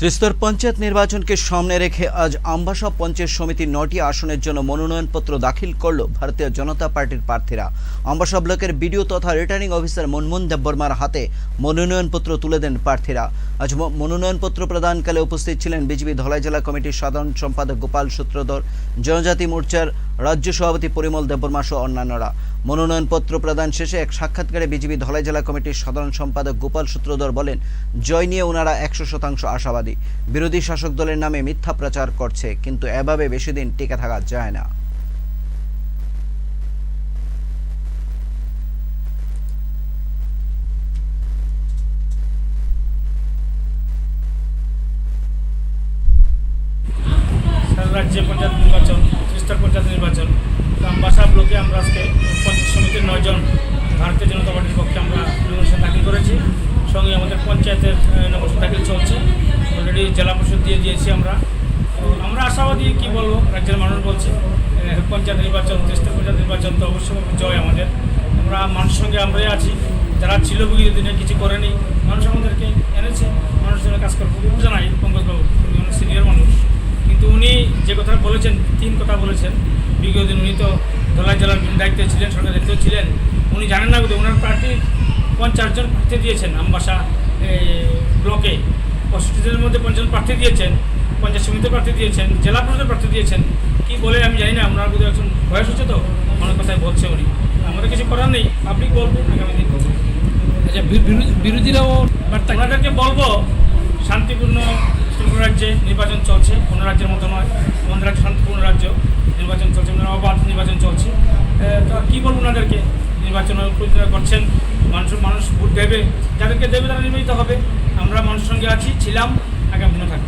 ত্রিস্তর পঞ্চায়েত নির্বাচনকে সামনে রেখে আজ আমবাসা পঞ্চায়েত সমিতির নটি আসনের জন্য মনোনয়নপত্র দাখিল করল ভারতীয় জনতা পার্টির প্রার্থীরা। আমবাসা ব্লকের বিডিও তথা রিটার্নিং অফিসার মনমোহন দেববর্মার হাতে মনোনয়নপত্র তুলে দেন প্রার্থীরা। আজ মনোনয়নপত্র প্রদানকালে উপস্থিত ছিলেন বিজেপি ধলাই জেলা কমিটির সাধারণ সম্পাদক গোপাল সূত্রধর, জনজাতি মোর্চার রাজ্য সভাপতি পরিমল দেববর্মা সহ অন্যান্যরা। মনোনয়নপত্র প্রদান শেষে এক সাক্ষাৎকারে বিজেপি ধলাই জেলা কমিটির সাধারণ সম্পাদক গোপাল সূত্রধর বলেন, জয় নিয়ে ওনারা একশো শতাংশ আশাবাদী। বিরোধী শাসক দলের নামে মিথ্যা প্রচার করছে, কিন্তু এভাবে বেশি দিন টিকে থাকা যায় না। রাজ্যে পঞ্চায়েত নির্বাচন ত্রিস্তর পঞ্চায়েত নির্বাচন। তো আমবাসা ব্লকে আমরা আজকে পঞ্চায়েত সমিতির নয়জন ভারতীয় জনতা পার্টির পক্ষে আমরা নমিনেশন দাখিল করেছি। সঙ্গে আমাদের পঞ্চায়েতের নমিনেশন দাখিল চলছে। অলরেডি জেলা পরিষদ দিয়ে দিয়েছি আমরা। তো আমরা আশাবাদী, কী বলব, রাজ্যের মানুষ বলছে পঞ্চায়েত নির্বাচন ত্রিস্তর পঞ্চায়েত নির্বাচন তো অবশ্যই জয় আমাদের। আমরা মানুষের সঙ্গে আমরাই আছি। যারা ছিল বিগত দিনে, কিছু করেনি মানুষ আমাদেরকে এনেছে মানুষের জন্য কাজ করব জানাই পঙ্কজবাবু উনি অনেক সিনিয়র মানুষ কিন্তু উনি যে কথা বলেছেন তিন কথা বলেছেন। বিগত দিন উনি তো ধলাই জেলার দায়িত্বে ছিলেন সরকার দায়িত্ব ছিলেন। উনি জানেন না ওনার পার্টি পঞ্চাশ জন প্রার্থী দিয়েছেন আমবাসা ব্লকে। পঁয়ষট্টি জনের মধ্যে পঞ্চাশ প্রার্থী দিয়েছেন পঞ্চায়েত সমিতির প্রার্থী দিয়েছেন জেলা পরিষদের প্রার্থী দিয়েছেন। কি বলে আমি জানি না ওনার বোধহয় একজন বয়স হচ্ছে তো অনেক কথাই বলছে উনি। আমাদের কিছু করার নেই পাবলিক বলব আগামী দিন। আচ্ছা বি- বিরোধীরাও বার্তা ওনাদেরকে বলব শান্তিপূর্ণ ত্রিপুরা রাজ্যে নির্বাচন চলছে কোনো রাজ্যের মতো নয়। আমাদের রাজ্য শান্তিপূর্ণ রাজ্য, নির্বাচন চলছে মানে অবাধ নির্বাচন চলছে। তো কী বলব ওনাদেরকে? নির্বাচন করছেন, মানুষ মানুষ ভোট দেবে। যাদেরকে দেবে তারা নির্বাচিত হবে। আমরা মানুষের সঙ্গে আছি, ছিলাম, আগামী থাকব।